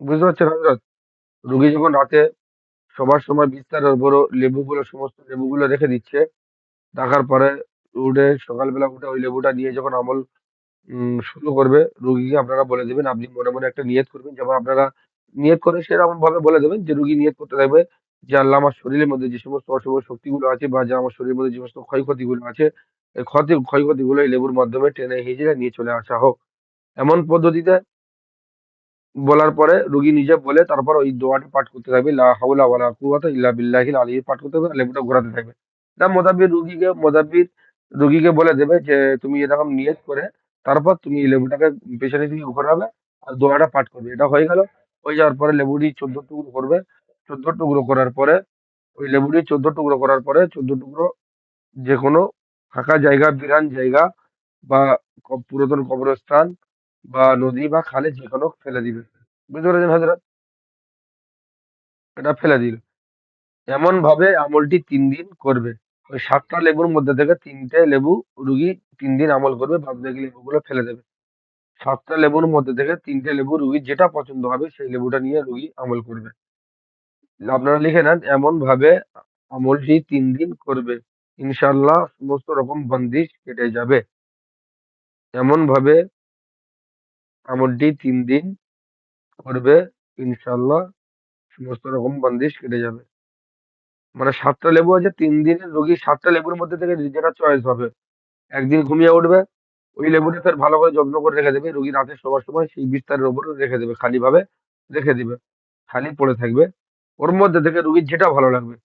বুঝতে পারছেন হযরত? রোগী যখন রাতে শোবার সময় বিছানার উপরও লেবুগুলো সমস্ত লেবুগুলো রেখে দিচ্ছে। রাখার পরে উঠে সকালবেলা উঠে ওই লেবুটা নিয়ে যখন আমল উম শুরু করবে, রোগীকে আপনারা বলে দিবেন, আপনি মনে, মনে একটা নিয়ত করবেন। যেমন আপনারা নিয়ত করে সেরকমভাবে বলে দেবেন যে রোগী নিয়ত করতে থাকবে যে, "আল্লাহ আমার শরীরের মধ্যে যে সমস্ত অশুভ শক্তিগুলো আছে বা যা আমার শরীরের মধ্যে যে সমস্ত ক্ষয়ক্ষতিগুলো আছে, এই ক্ষতি ক্ষয়ক্ষতিগুলো এই লেবুর মাধ্যমে টেনে হিঁচড়ে নিয়ে চলে আসা হোক।" এমন পদ্ধতিতে বলার পরে রুগী নিজে বলে তারপর ওই দোয়াটা পাঠ করতে থাকবে। লা হাওলা ইল্লা বিল্লাহিল পাঠ করতে হবে লেবুটা ঘোরাতে থাকবে। এটা মোদাব্বির রুগীকে মোদাব্বির রুগীকে বলে দেবে যে, "তুমি এরকম নিয়ত করে তারপর তুমি লেবুটাকে পেছনের দিকে ঘোরাবে আর দোয়াটা পাঠ করবে।" এটা হয়ে গেল। হয়ে যাওয়ার পরে লেবুটি ১৪ টুকরো করবে। ১৪ টুকরো করার পরে ওই লেবুটি ১৪ টুকরো করার পরে ১৪ টুকরো যেকোনো ফাঁকা জায়গা, বিরান জায়গা বা পুরাতন কবরস্থান বা নদী বা খালে যেকোনো ফেলে দিবে। বুঝতে পেরেছেন হযরত? এটা ফেলে দিল। এমনভাবে আমলটি ৩ দিন করবে। ওই ৭ টা লেবুর মধ্যে থেকে ৩ টে লেবু রোগী ৩ দিন আমল করবে, বাদবাকি লেবুগুলো ফেলে দেবে। ৭ টা লেবুর মধ্যে থেকে ৩ টে লেবু রোগীর যেটা পছন্দ হবে সেই লেবুটা নিয়ে রোগী আমল করবে। আপনারা লিখে নেন, এমনভাবে আ আমলটি ৩ দিন করবে। ইনশাআল্লাহ সমস্ত রকম বন্দিশ কেটে যাবে। এমনভাবে আমলটি ৩ দিন করবে, ইনশাআল্লাহ সমস্ত রকম বন্দিশ কেটে যাবে। মানে সাতটা লেবু আছে তিন দিনে রোগীর ৭ টা লেবুর মধ্যে থেকে যেটা চয়েস হবে। একদিন ঘুমিয়ে উঠবে, ওই লেবুটা ফের ভালো করে যত্ন করে রেখে দেবে। রোগী রাতে শোবার সময় সেই বিস্তারের উপরে রেখে দেবে। খালিভাবে রেখে দেবে খালি পড়ে থাকবে। ওর মধ্যে থেকে রুগীর যেটা ভালো লাগবে।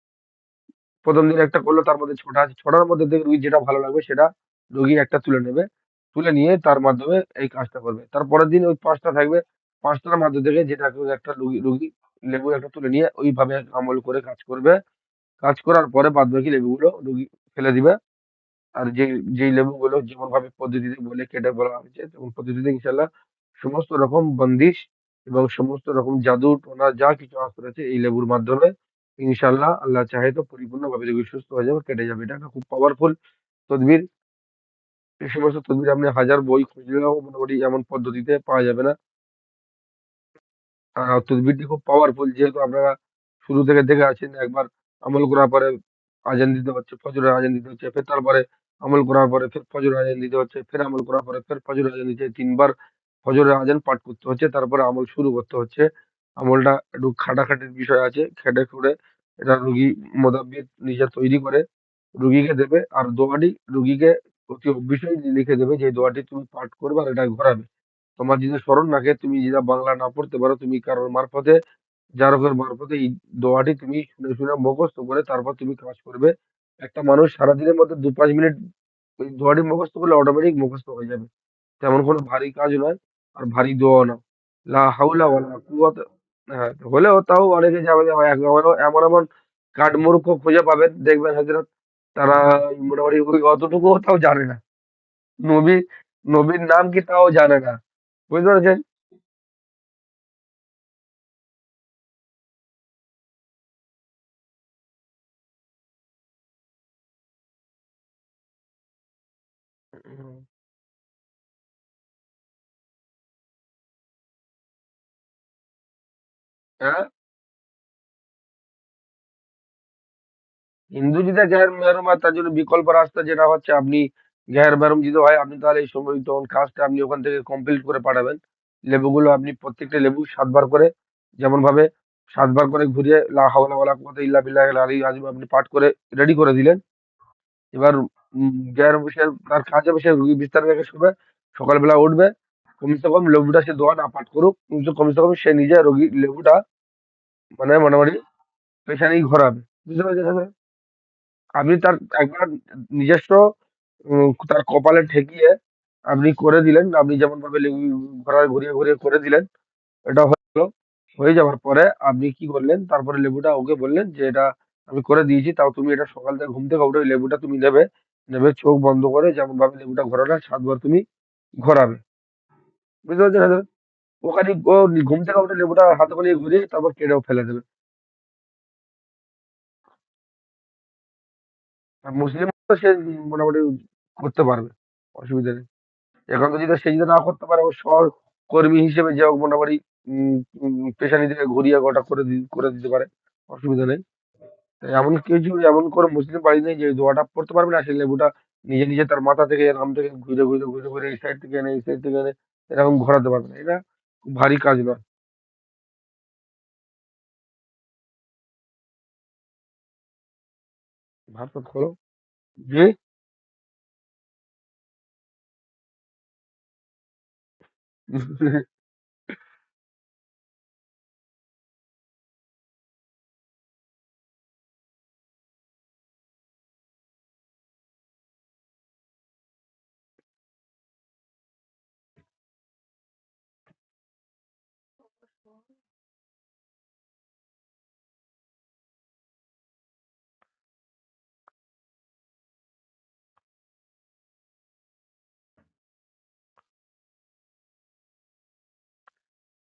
প্রথম দিন একটা করল তার মধ্যে ৬ টা আছে। ৬ টার মধ্যে থেকে রুগীর যেটা ভালো লাগবে সেটা রুগী একটা তুলে নেবে। তুলে নিয়ে তার মাধ্যমে এই কাজটা করবে। তার পরের দিন ওই পাঁচটা থাকবে। ৫ টার মধ্যে থেকে যেটা একটা রুগী রুগী লেবু একটা তুলে নিয়ে ওইভাবে আমল করে কাজ করবে। কাজ করার পরে বাদবাকি লেবুগুলো রুগী ফেলে দিবে। আর যেই যেই লেবুগুলো যেমনভাবে পদ্ধতিতে বলে কেটে বলা হয়েছে তেমন পদ্ধতিতে ইনশাল্লাহ সমস্ত রকম বন্দিশ এবং সমস্ত রকম জাদু টোনা যা কিছু আসর আছে এই লেবুর মাধ্যমে ইনশাল্লাহ আল্লাহ চাহে তো পরিপূর্ণভাবে রোগী সুস্থ হয়ে যাবে, কেটে যাবে। এটা একটা খুব পাওয়ারফুল তদবির। এই সমস্ত তদবির আপনি হাজার বই খুঁজলেও মোটামুটি এমন পদ্ধতিতে পাওয়া যাবে না। আ তদবিরটি খুব পাওয়ারফুল যেহেতু আপনারা শুরু থেকে দেখে আছেন একবার আমল করার পরে আজান দিতে হচ্ছে, ফজরের আযান দিতে হচ্ছে। ফের তারপরে আমল করার পরে ফের ফজরের আযান দিতে হচ্ছে। ফের আমল করার পরে ফের ফজরের আজান দিতে ৩ বার ফজরের আযান পাঠ করতে হচ্ছে। তারপরে আমল শুরু করতে হচ্ছে। আমলটা একটু খাটাখাটির বিষয় আছে। খেটে খুঁড়ে এটা রুগী মোদাব্বির নিজে তৈরি করে রুগীকে দেবে। আর দোয়াটি রোগীকে অতি অবশ্যই লিখে দেবে যে দোয়াটি তুমি পাঠ করবে আর এটা ঘোরাবে। তোমার যদি স্মরণ থাকে তুমি যেটা বাংলা না পড়তে পারো তুমি কারোর মারফতে জারকের মারফতে এই দোয়াটি তুমি শুনে, শুনে মুখস্থ করে তারপর তুমি কাজ করবে। একটা মানুষ সারাদিনের মধ্যে ২-৫ মিনিট ওই দোয়াটি মুখস্থ করলে অটোমেটিক মুখস্থ হয়ে যাবে। তেমন কোনো ভারী কাজ নয় আর ভারী দোয়াও না। লা হাওলা ওয়ালা কুওয়াতা হ্যাঁ, হলেও তাও অনেকে যাবে এমন, এমন, এমন কাঠমূর্খ খুঁজে পাবেন দেখবেন হযরত তারা মোটামুটি ওই অতটুকুও তাও জানে না। নবী, নবীর নাম কি তাও জানে না। বুঝতে পেরেছেন? হুম। হ্যাঁ? হিন্দু যদি গায়ের মেহরম হয় তার জন্য বিকল্প রাস্তা যেটা হচ্ছে, আপনি গায়ের মেহরম যদি হয়, আপনি তাহলে এই সময় তখন কাজটা আপনি ওখান থেকে কমপ্লিট করে পাঠাবেন। লেবুগুলো আপনি প্রত্যেকটা লেবু সাতবার করে যেমনভাবে ৭ বার করে ঘুরিয়ে লা ওয়ালা কুওয়াতা ইল্লা বিল্লাহিল আলিয়্যিল আযীম আপনি পাঠ করে রেডি করে দিলেন। এবার গায়ের বসে তার কাজে বসে রোগী বিস্তার রেখে শুবে। সকালবেলা উঠবে। কমসে কম লেবুটা সে দোয়া না পাঠ করুক। কিন্তু কমসে কম সে নিজে রোগী লেবুটা মানে মোটামুটি পেছনেই ঘোরাবে। বুঝতে পেরেছেন দাদা? আপনি তার একবার নিজস্ব উম তার কপালে ঠেকিয়ে আপনি করে দিলেন। আপনি যেমনভাবে লেবু ঘোরা ঘুরিয়ে, ঘুরিয়ে করে দিলেন। এটা হয়ে গেল। হয়ে যাওয়ার পরে আপনি কি করলেন? তারপরে লেবুটা ওকে বললেন যে, "এটা আমি করে দিয়েছি। তাও তুমি এটা সকাল থেকে ঘুম থেকে উঠে লেবুটা তুমি নেবে। নেবে চোখ বন্ধ করে যেমনভাবে লেবুটা ঘোরানো হয় ৭ বার তুমি ঘোরাবে।" বুঝতে পারছেন? ওখানে ঘুম থেকে উঠে লেবুটা হাতে করে ঘুরিয়ে তারপর কেটেও ফেলে দেবে। মুসলিম তো সে মোটামুটি করতে পারবে। অসুবিধা নেই। এখন তো যদি সে যদি না করতে পারে ওর সহকর্মী হিসেবে যে হোক মোটামুটি পেশানি থেকে ঘুরিয়ে গোটা করে করে দিতে পারে, অসুবিধা নেই এমন কিছু, এমন কোনো মুসলিম বাড়ি নেই যে দোয়াটা পড়তে পারবে না সেই লেবুটা নিজে নিজে তার মাথা থেকে এরকম থেকে ঘুরে ঘুরে ঘুরে ঘুরে, এই সাইড থেকে এনে, এই সাইড থেকে এনে, এরকম ঘোরাতে পারবে না এটা ভারী কাজ নয় ভাত টাত খোলো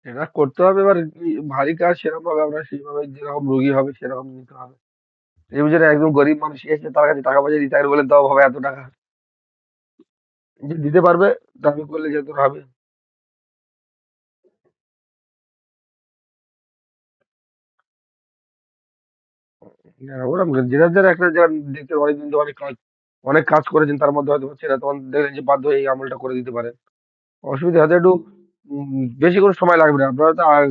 এটা করতে হবে, এবার ভারী কাজ সেরকম ভাবে আমরা সেইভাবে যেরকম রোগী হবে সেরকম নিতে হবে। এই বুঝে একদম গরিব মানুষ এসে তার কাছে টাকা পয়সা হবে বলে দেওয়া হবে এত টাকা। যে দিতে পারবে, দাবি করলে যেত হবে। যারা দেখতে অনেক কাজ অনেক কাজ করেছেন তার মধ্যে হয়তো না তখন দেখলেন যে বাধ্য হয়ে এই আমলটা করে দিতে পারেন। অসুবিধা হয়তো একটু বেশি কোনো সময় লাগবে না। আপনারা তো আর,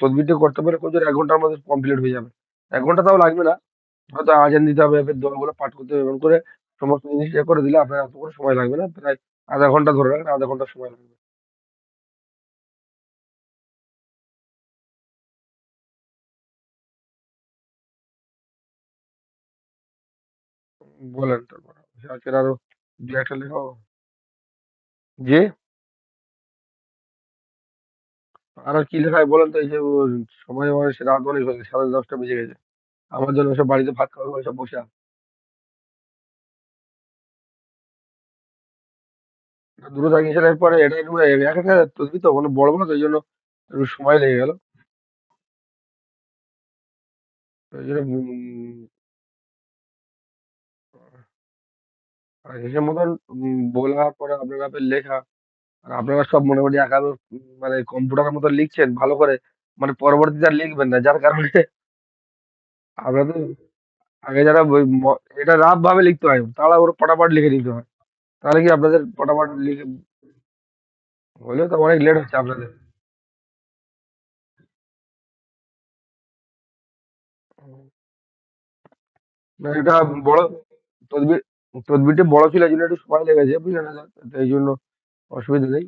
তদবিরটা করতে পারে কোথাও এক ঘণ্টার মধ্যে কমপ্লিট হয়ে যাবে। এক ঘণ্টা তাও লাগবে না। হয়তো আজান দিতে হবে এবার দোয়াগুলো পাঠ করতে হবে এমন করে সমস্ত জিনিস ইয়ে করে দিলে আপনার এত করে সময় লাগবে না প্রায় আধা ঘণ্টা ধরে রাখেন আধা ঘণ্টা সময় লাগবে। বলেন তারপর। আজকের আরও দু একটা লেখাও যে আর কি লেখায় বলেন তো, এই যে সময় আমার সে রাত অনেক হয়ে গেছে, সাড়ে দশটা বেজে গেছে। আমার জন্য সব বাড়িতে ভাত খাওয়া সব বসে আছে। থাকিয়েছেন এরপরে এটা একটু এক তো মানে বড় বড়, তো এই জন্য একটু সময় লেগে গেল। জন্য আর হিসেব মতন বলার পরে আপনারা আবার লেখা। আর আপনারা সব মোটামুটি উম, মানে কম্পিউটারের মতো লিখছেন ভালো করে মানে পরবর্তীতে আর লিখবেন না যার কারণে আমরা তো আগে যারা এটা রাফ ভাবে লিখতে হয় ওর পটাপট লিখে দিতে হয়। তাহলে কি আপনাদের পটাপট লিখে হলেও তো অনেক লেট হচ্ছে আপনাদের। এটা বড় তদবির তদবিরটা বড় ছিল এই জন্য একটু সময় লেগেছে বুঝলেন এই জন্য অসুবিধা নেই।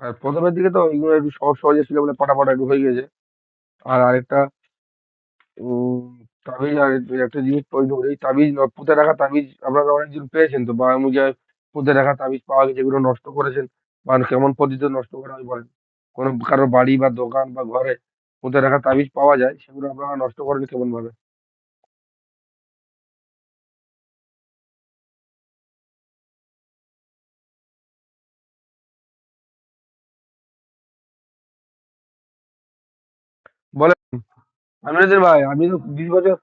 আর প্রথমের দিকে তো এগুলো একটু সহজ সহজে ছিল বলে পটাপট একটু হয়ে গেছে। আর আরেকটা উম, তাবিজ আর একটা জিনিস প্রয়োজন করে এই তাবিজ পুঁতে রাখা তাবিজ আপনারা অনেকদিন পেয়েছেন তো বা আমি যে পুঁতে রাখা তাবিজ পাওয়া গেছে যেগুলো নষ্ট করেছেন বা কেমন পদ্ধতিতে নষ্ট করা হয় বলেন। কোনো কারও বাড়ি বা দোকান বা ঘরে পুঁতে রাখা তাবিজ পাওয়া যায় সেগুলো আপনারা নষ্ট করেন কেমন ভাবে বলেন আমিনুদ্দিন ভাই আমি তো বিশ বছর